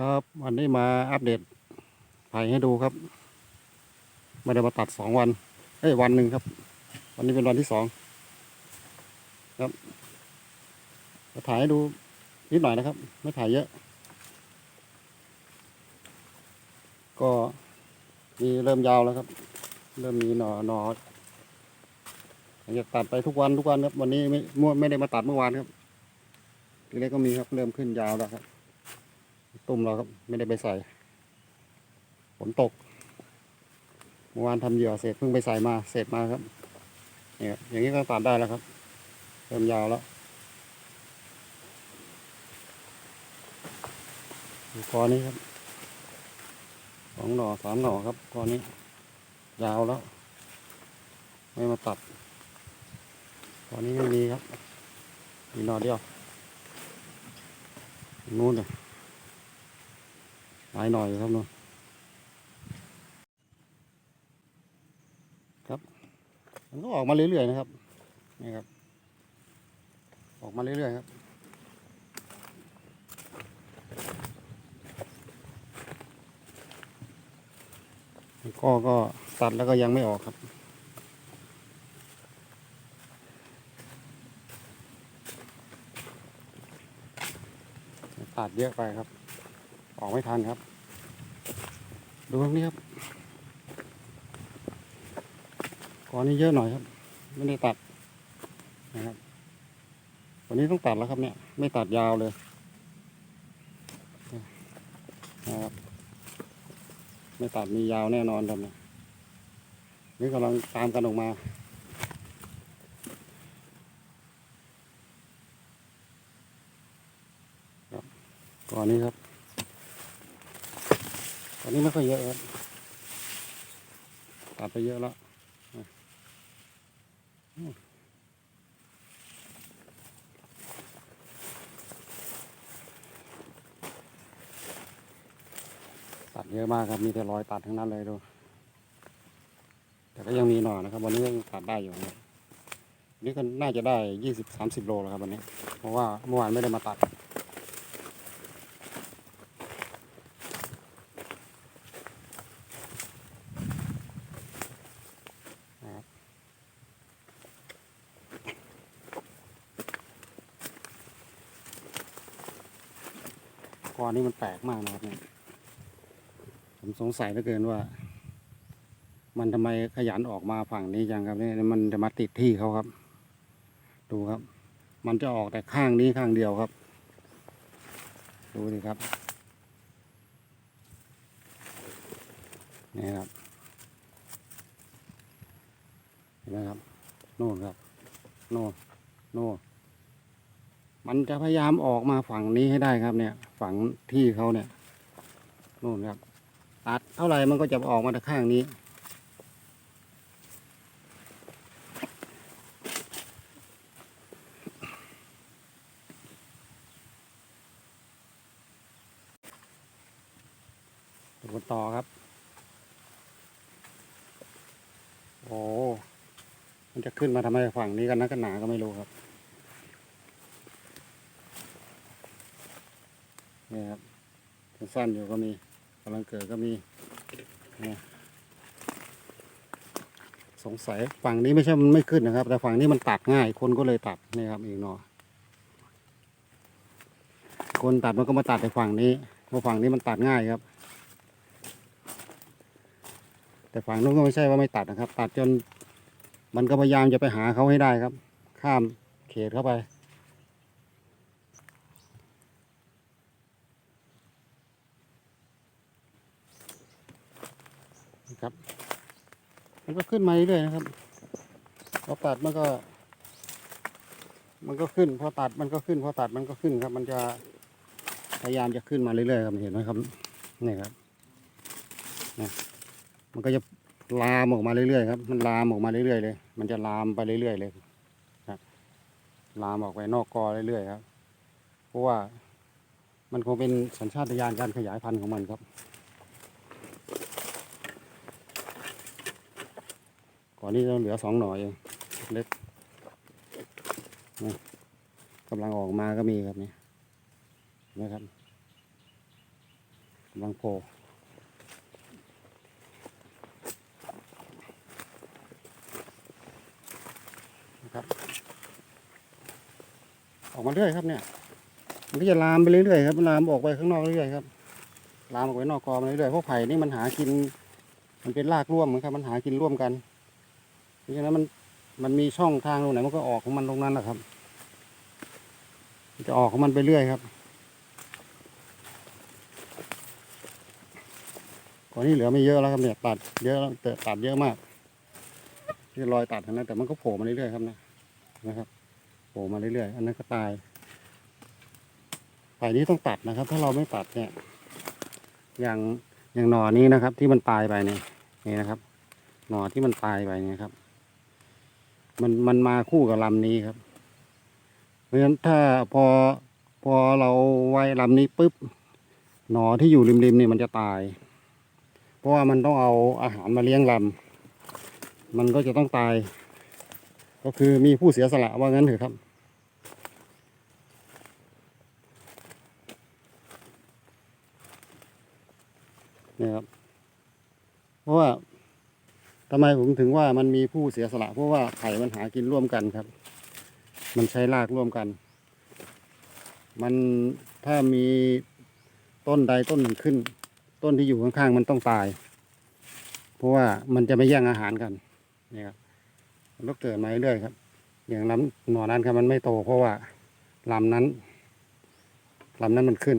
ครับวันนี้มาอัปเดตไผ่ให้ดูครับไม่ได้มาตัดสองวันเอ้ยวันหนึ่งครับ วันนี้เป็นวันที่สองครับจะถ่ายให้ดูนิดหน่อยนะครับ ไม่ถ่ายเยอะ ก็มีเริ่มยาวแล้วครับ เริ่มมีหนอหนออยากตัดไปทุกวันทุกวันครับวันนี้ไม่มั่วไม่ได้มาตัดเมื่อวานครับทีแรกก็มีครับเริ่มขึ้นยาวแล้วครับ ตุ่มเราครับไม่ได้ไปใส่ฝนตกเมื่อวานทำเหยื่อเสร็จเพิ่งไปใส่มาเสร็จมาครับเนี่ยครับอย่างนี้ก็ตัดได้แล้วครับเริ่มยาวแล้วดูคอนี้ครับสองหน่อสามหน่อครับคอนี้ ยาวแล้ว ไม่มาตัดคอนี้ไม่มีครับมีหน่อเดียวนู้นเลย หลายหน่อยครับนู่นครับ มันก็ออกมาเรื่อยๆนะครับนี่ครับ ออกมาเรื่อยๆครับก็ก็ตัดแล้วก็ยังไม่ออกครับตัดเยอะไปครับ ออกไม่ทันครับ ดูตรงนี้ครับก่อนนี้เยอะหน่อยครับ ไม่ได้ตัดนะครับวันนี้ต้องตัดแล้วครับเนี่ย ไม่ตัดยาวเลยนะครับไม่ตัดมียาวแน่นอนครับเนี่ยนี่กำลังตามกันออกมาก่อนนี้ครับ ตอนนี้ไม่ค่อยเยอะครับตัดไปเยอะแล้วตัดเยอะมากครับ มีแต่รอยตัดทั้งนั้นเลยดู แต่ก็ยังมีหน่อนะครับ วันนี้ยังตัดได้อยู่เนี่ยนี่ก็น่าจะได้ยี่สิบสามสิบโลแล้วครับวันนี้ เพราะว่าเมื่อวานไม่ได้มาตัด ก้อ นี้มันแปลกมากนะครับเนี่ยผมสงสัยเหลือเกินว่า มันทำไมขยันออกมาฝั่งนี้จังครับเนี่ยมันจะมาติดที่เขาครับ ดูครับ มันจะออกแต่ข้างนี้ข้างเดียวครับ ดูดิครับนี่ครับเห็นไหมครับโน่นครับโน่นโน่น มันจะพยายามออกมาฝั่งนี้ให้ได้ครับ เนี่ย ฝั่งที่เขาเนี่ยนู่นครับตัดเท่าไหร่มันก็จะออกมาทางข้างนี้ ดูต่อครับ โอ้ มันจะขึ้นมาทำไมฝั่งนี้กันนักกันหนาก็ไม่รู้ครับ นี่ครับสั้นอยู่ก็มีกำลังเกิดก็มีนี่สงสัยฝั่งนี้ไม่ใช่มันไม่ขึ้นนะครับ แต่ฝั่งนี้มันตัดง่ายคนก็เลยตัดนี่ครับอีกหนอคนตัดมันก็มาตัดในฝั่งนี้เพราะฝั่งนี้มันตัดง่ายครับ แต่ฝั่งนู้นก็ไม่ใช่ว่าไม่ตัดนะครับ ตัดจนมันก็พยายามจะไปหาเขาให้ได้ครับ ข้ามเขตเข้าไป นะครับ มันก็ขึ้นมาเรื่อยๆนะครับพอตัดมันก็ มันก็ขึ้นพอตัดมันก็ขึ้นพอตัดมันก็ขึ้นครับ มันจะพยายามจะขึ้นมาเรื่อยๆครับเห็นไหมครับนี่ครับนี่ยมันก็จะลามออกมาเรื่อยๆครับ มันลามออกมาเรื่อยๆเลย มันจะลามไปเรื่อยๆเลยครับลามออกไปนอกกอเรื่อยๆครับ เพราะว่ามันคงเป็นสัญชาตญาณการขยายพันธุ์ของมันครับ อนนี้เราเหลือสองหน่อเองเล็กกำลังออกมาก็มีครับนี่นะครับกำลังโผล่นะครับออกมาเรื่อยครับเนี่ยมันก็จะลามไปเรื่อยๆครับลามออกไปข้างนอกเรื่อยๆครับลามออกไปนอกกอมาเรื่อยๆเพราะไผ่นี่มันหากิน มันเป็นรากร่วมเหมือนครับมันหากินร่วมกัน เพราะฉะนั้นมันมันมีช่องทางตรงไหนมันก็ออกของมันตรงนั้นแหละครับจะออกของมันไปเรื่อยครับก่อนนี้เหลือไม่เยอะแล้วครับเนี่ยตัดเยอะแล้วแต่ตัดเยอะมากที่รอยตัดนะแต่มันก็โผล่มาเรื่อยๆครับนะนะครับโผล่มาเรื่อยๆอันนั้นก็ตายไผ่นี้ต้องตัดนะครับ ถ้าเราไม่ตัดเนี่ย อย่างอย่างหน่อนี้นะครับ ที่มันตายไปเนี่ยนี่นะครับ หน่อที่มันตายไปเนี่ยครับ มันมันมาคู่กับลำนี้ครับ เพราะฉะนั้นถ้าพอพอเราไว้ลำนี้ปุ๊บหน่อที่อยู่ริมๆนี่มันจะตาย เพราะว่ามันต้องเอาอาหารมาเลี้ยงลำมันก็จะต้องตาย ก็คือมีผู้เสียสละว่างั้นเถอะครับเนี่ยครับเพราะว่า ทำไมผมถึงว่ามันมีผู้เสียสละ เพราะว่าไข่มันหากินร่วมกันครับ มันใช้รากร่วมกัน มันถ้ามีต้นใดต้นหนึ่งขึ้น ต้นที่อยู่ข้างๆมันต้องตาย เพราะว่ามันจะไม่แย่งอาหารกันนี่ครับมันก็เกิดมาเรื่อยๆครับ อย่างลำหน่อนั้นครับมันไม่โต เพราะว่าลำนั้นลำนั้นมันขึ้น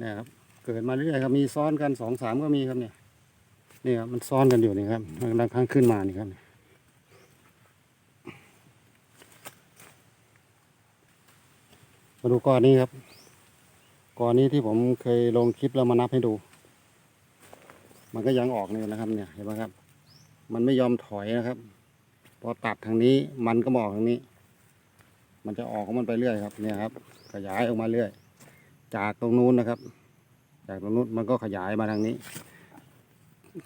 นี่ครับเกิดมาเรื่อยๆครับมีซ้อนกันสองสามก็มีครับเนี่ย นี่ครับมันซ้อนกันอยู่นี่ครับมันกำลังข้างขึ้นมานี่ครับมาดูก้อนนี้ครับก้อนนี้ที่ผมเคยลงคลิปแล้วมานับให้ดู มันก็ยังออกเลยนะครับ เนี่ยเห็นไหมครับ มันไม่ยอมถอยนะครับ พอตัดทางนี้มันก็มาออกทางนี้ มันจะออกของมันไปเรื่อยครับ เนี่ยครับ ขยายออกมาเรื่อย จากตรงนู้นนะครับ จากตรงนู้นมันก็ขยายมาทางนี้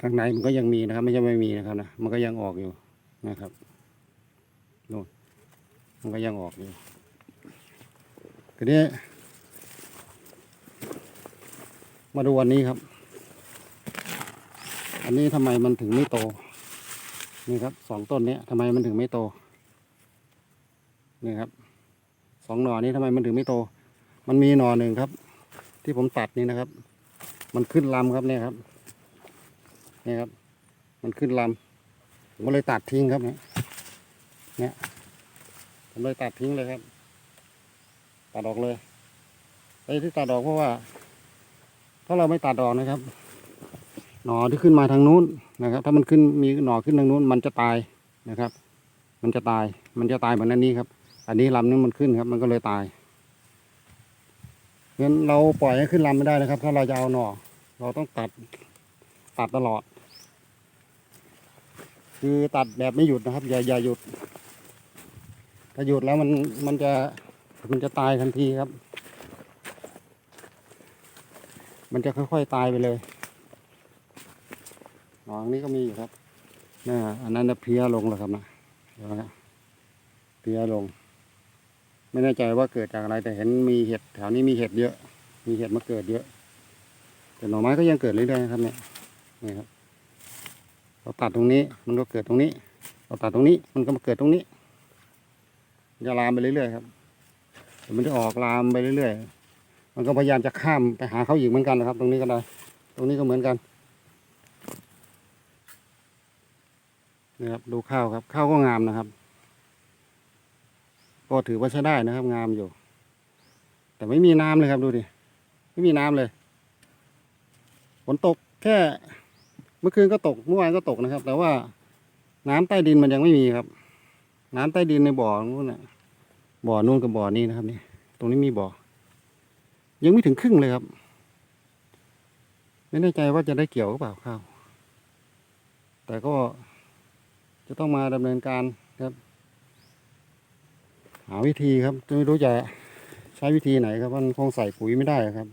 ข้างในมันก็ยังมีนะครับ ไม่ใช่ไม่มีนะครับนะมันก็ยังออกอยู่นะครับนู่นมันก็ยังออกอยู่ทีนี้มาดูวันนี้ครับ อันนี้ทำไมมันถึงไม่โต นี่ครับสองต้นเนี้ยทำไมมันถึงไม่โต นี่ครับสองหน่อนี้ทำไมมันถึงไม่โต มันมีหน่อหนึ่งครับ ที่ผมตัดนี่นะครับ มันขึ้นลำครับเนี่ยครับ นี่ครับ มันขึ้นลำผมก็เลยตัดทิ้งครับเนี่ยเนี่ยผมเลยตัดทิ้งเลยครับ ตัดออกเลยไอ้ที่ตัดออกเพราะว่า ถ้าเราไม่ตัดออกนะครับ หน่อที่ขึ้นมาทางนู้นนะครับ ถ้ามันขึ้นมีหน่อขึ้นทางนู้น มันจะตายนะครับ มันจะตาย มันจะตายเหมือนอันนี้ครับ อันนี้ลำนึงมันขึ้นครับ มันก็เลยตายงั้นเราปล่อยให้ขึ้นลำไม่ได้นะครับ ถ้าเราจะเอาหน่อเราต้องตัดตัดตลอด คือตัดแบบไม่หยุดนะครับ อย่าอย่าหยุด ถ้าหยุดแล้วมันมันจะมันจะตายทันทีครับ มันจะค่อยๆตายไปเลยหนองนี้ก็มีอยู่ครับนี่อันนั้นนะเพลียลงแล้วครับนะเดี๋ยวนะเพลียลง ไม่แน่ใจว่าเกิดจากอะไรแต่เห็นมีเห็ดแถวนี้มีเห็ดเยอะ มีเห็ดมาเกิดเยอะ แต่หน่อไม้ก็ยังเกิดเรื่อยๆครับเนี่ยนี่ครับ เราตัดตรงนี้มันก็เกิดตรงนี้ เราตัดตรงนี้มันก็มาเกิดตรงนี้จะลามไปเรื่อยๆครับมันจะออกลามไปเรื่อยๆ มันก็พยายามจะข้ามไปหาเขาอีกเหมือนกันนะครับ ตรงนี้ก็ได้ ตรงนี้ก็เหมือนกันนี่ครับดูข้าวครับข้าวก็งามนะครับ ก็ถือว่าใช้ได้นะครับ งามอยู่ แต่ไม่มีน้ำเลยครับดูดิไม่มีน้ำเลยฝนตกแค่ มื่อคืนก็ตกเมื่อวานก็ตกนะครับ แต่ว่าน้ำใต้ดินมันยังไม่มีครับ น้ำใต้ดินในบ่อนู้นน่ะบ่อนู่นกับบ่อนี้นะครับนี่ตรงนี้มีบ่อ ยังไม่ถึงครึ่งเลยครับ ไม่แน่ใจว่าจะได้เกี่ยวหรือเปล่าข้าวแต่ก็จะต้องมาดำเนินการครับ หาวิธีครับจะไม่รู้จะใช้วิธีไหนครับ มันคงใส่ปุ๋ยไม่ได้ครับ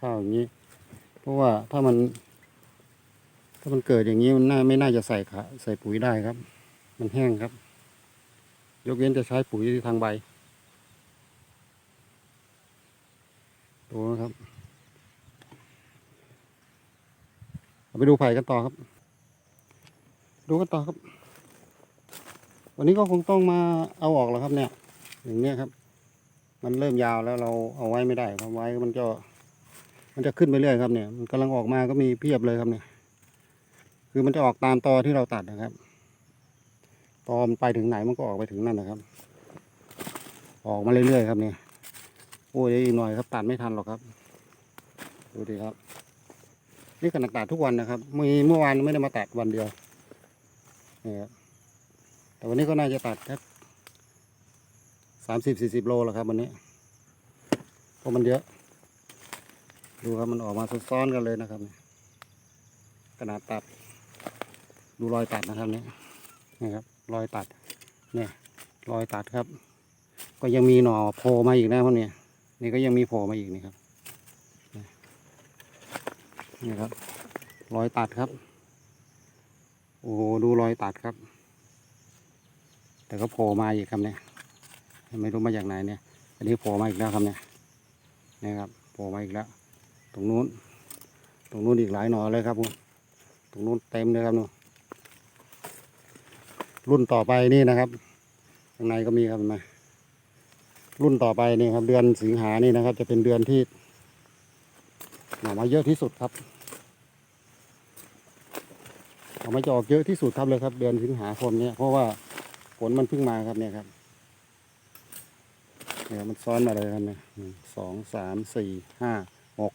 ข้าวอย่างนี้ เพราะว่าถ้ามัน ถ้ามันเกิดอย่างนี้มันน่าไม่น่าจะใส่ขาใส่ปุ๋ยได้ครับ มันแห้งครับ ยกเว้นจะใช้ปุ๋ยทางใบดูนะครับไปดูไผ่กันต่อครับ ดูกันต่อครับ วันนี้ก็คงต้องมาเอาออกแล้วครับเนี่ย อย่างเนี้ยครับ มันเริ่มยาวแล้วเราเอาไว้ไม่ได้ครับไว้มันก็มันจะขึ้นไปเรื่อยครับเนี่ย มันกำลังออกมาก็มีเพียบเลยครับเนี่ย คือมันจะออกตามตอที่เราตัดนะครับ ตอมนไปถึงไหนมันก็ออกไปถึงนั่นนะครับ ออกมาเรื่อยๆครับเนี่ยโอ้ยอีกหน่อยครับตัดไม่ทันหรอกครับดูดิครับ นี่ขนาดตัดทุกวันนะครับมีเมื่อวานไม่ได้มาตัดวันเดียวนี่ครับแต่วันนี้ก็น่าจะตัดแค่สามสิบสี่สิบโลแล้วครับวันนี้เพราะมันเยอะ ดูครับมันออกมาซ้อนๆกันเลยนะครับเนี่ยขนาดตัด ดูรอยตัดนะครับเนี่ยนี่ครับ รอยตัด เนี่ย รอยตัดครับ ก็ยังมีหน่อโผล่มาอีกนะพวกเนี้ยนี่ก็ยังมีโผล่มาอีกนี่ครับนี่ครับ รอยตัดครับ โอ้โหดูรอยตัดครับ แต่ก็โผล่มาอีกครับเนี่ยไม่รู้มาจากไหนเนี่ย อันนี้โผล่มาอีกแล้วครับเนี่ยนี่ครับโผล่มาอีกแล้ว ตรงนู้น ตรงนู้นอีกหลายหน่อเลยครับผมตรงนู้นเต็มเลยครับนู่น รุ่นต่อไปนี่นะครับข้างในก็มีครับเห็นไหมรุ่นต่อไปนี่ครับ เดือนสิงหานี่นะครับ จะเป็นเดือนที่หน่อไม้เยอะที่สุดครับหน่อไม้จะออกเยอะที่สุดครับเลยครับ เดือนสิงหาคมเนี่ยเพราะว่าฝนมันเพิ่งมาครับเนี่ยครับเนี่ยมันซ้อนมาเลยครับเนี่ยสองสามสี่ห้าหก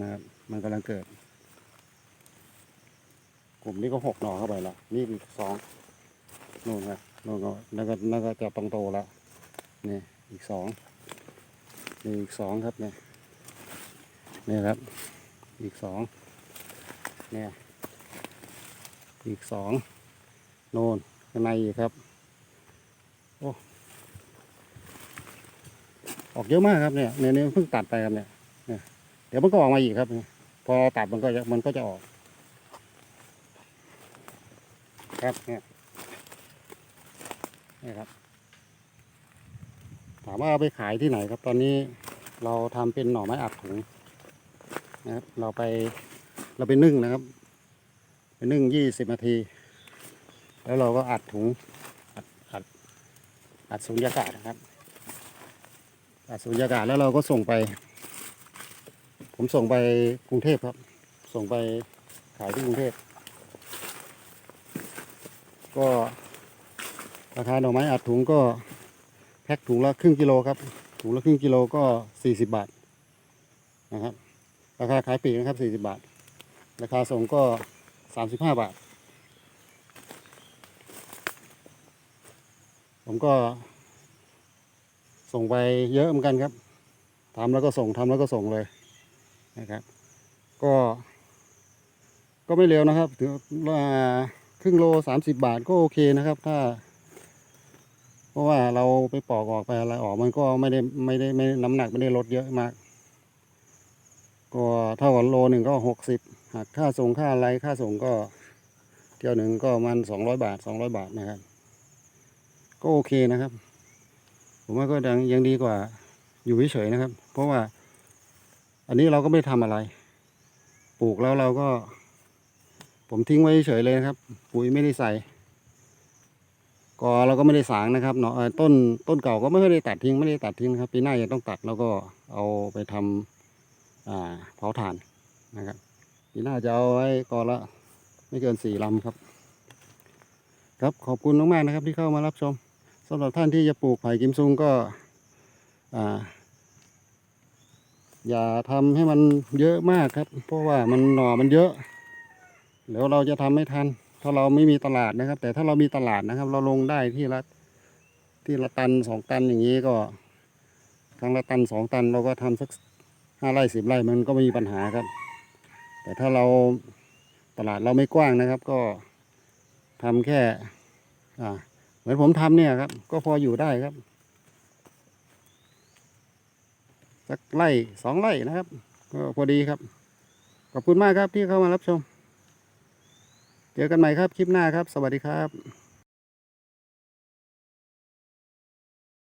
นะครับมันกำลังเกิด กลุ่มนี้ก็หกหน่อเข้าไปแล้วนี่อีกสอง นู่นครับนู่นก็นั่นก็นั่นก็จะต้องโตแล้วนี่อีกสองนี่อีกสองครับเนี่ยนี่ครับ อีกสองเนี่ยอีกสองโน่นข้างในอีกครับโอ้ออกเยอะมากครับเนี่ยเนี่ยเนี่ยเพิ่งตัดไปครับเนี่ยเนี่ยเดี๋ยวมันก็ออกมาอีกครับพอตัดมันก็จะมันก็จะออกครับเนี่ย นี่ครับ ถามว่าเอาไปขายที่ไหนครับ ตอนนี้เราทำเป็นหน่อไม้อัดถุงนะครับ เราไปเราไปนึ่งนะครับ ไปนึ่งยี่สิบนาที แล้วเราก็อัดถุงอัดอัดอัดสูญญากาศนะครับ อัดสูญญากาศแล้วเราก็ส่งไป ผมส่งไปกรุงเทพครับ ส่งไปขายที่กรุงเทพก็ ราคาหน่อไม้อัดถุงก็แพ็คถุงละครึ่งกิโลครับ ถุงละครึ่งกิโลก็สี่สิบบาทนะครับ ราคาขายปีกนะครับสี่สิบาท ราคาส่งก็สามสิบห้าบาท ผมก็ ส่งไปเยอะเหมือนกันครับทำแล้วก็ส่งทำแล้วก็ส่งเลยนะครับ ก็ก็ไม่เร็วนะครับถือว่าครึ่งโลสามสิบบาทก็โอเคนะครับ ถ้า ราะว่าเราไปปอกออกไปอะไรออกมันก็ไม่ได้ไม่ได้ไม่น้ำหนักไม่ได้ลดเยอะมาก ก็เท่ากับโลหนึ่งก็หกสิบหักค่าส่งค่าอะไรค่าส่งก็ เที่ยวหนึ่งก็มันสองร้อยบาทสองร้อยบาทนะครับ ก็โอเคนะครับ ผมว่าก็ยังยังดีกว่าอยู่เฉยๆนะครับ เพราะว่า อันนี้เราก็ไม่ทำอะไร ปลูกแล้วเราก็ ผมทิ้งไว้เฉยเลยนะครับ ปุ๋ยไม่ได้ใส่ ก็เราก็ไม่ได้สางนะครับเนาะต้นต้นเก่าก็ไม่ได้ตัดทิ้งไม่ได้ตัดทิ้งครับปีหน้ายังต้องตัดแล้วก็เอาไปทำอ่าเผาถ่านนะครับปีหน้าจะเอาไว้ก่อละไม่เกินสี่ลำครับ ครับขอบคุณมากๆนะครับที่เข้ามารับชมสำหรับท่านที่จะปลูกไผ่กิมซุงก็อ่าอย่าทำให้มันเยอะมากครับ เพราะว่ามันหน่อมันเยอะเดี๋ยวเราจะทำไม่ทัน ถ้าเราไม่มีตลาดนะครับ แต่ถ้าเรามีตลาดนะครับ เราลงได้ที่ละที่ละตันสองตันอย่างนี้ก็ครั้งละตันสองตันเราก็ทำสักห้าไร่สิบไร่มันก็ไม่มีปัญหาครับ แต่ถ้าเราตลาดเราไม่กว้างนะครับ ก็ทำแค่อ่าเหมือนผมทำเนี่ยครับ ก็พออยู่ได้ครับสักไร่สองไร่นะครับ ก็พอดีครับ ขอบคุณมากครับที่เข้ามารับชม เจอกันใหม่ครับคลิปหน้าครับ สวัสดีครับ